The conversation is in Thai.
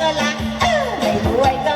ก็รักเออไม่รวยก็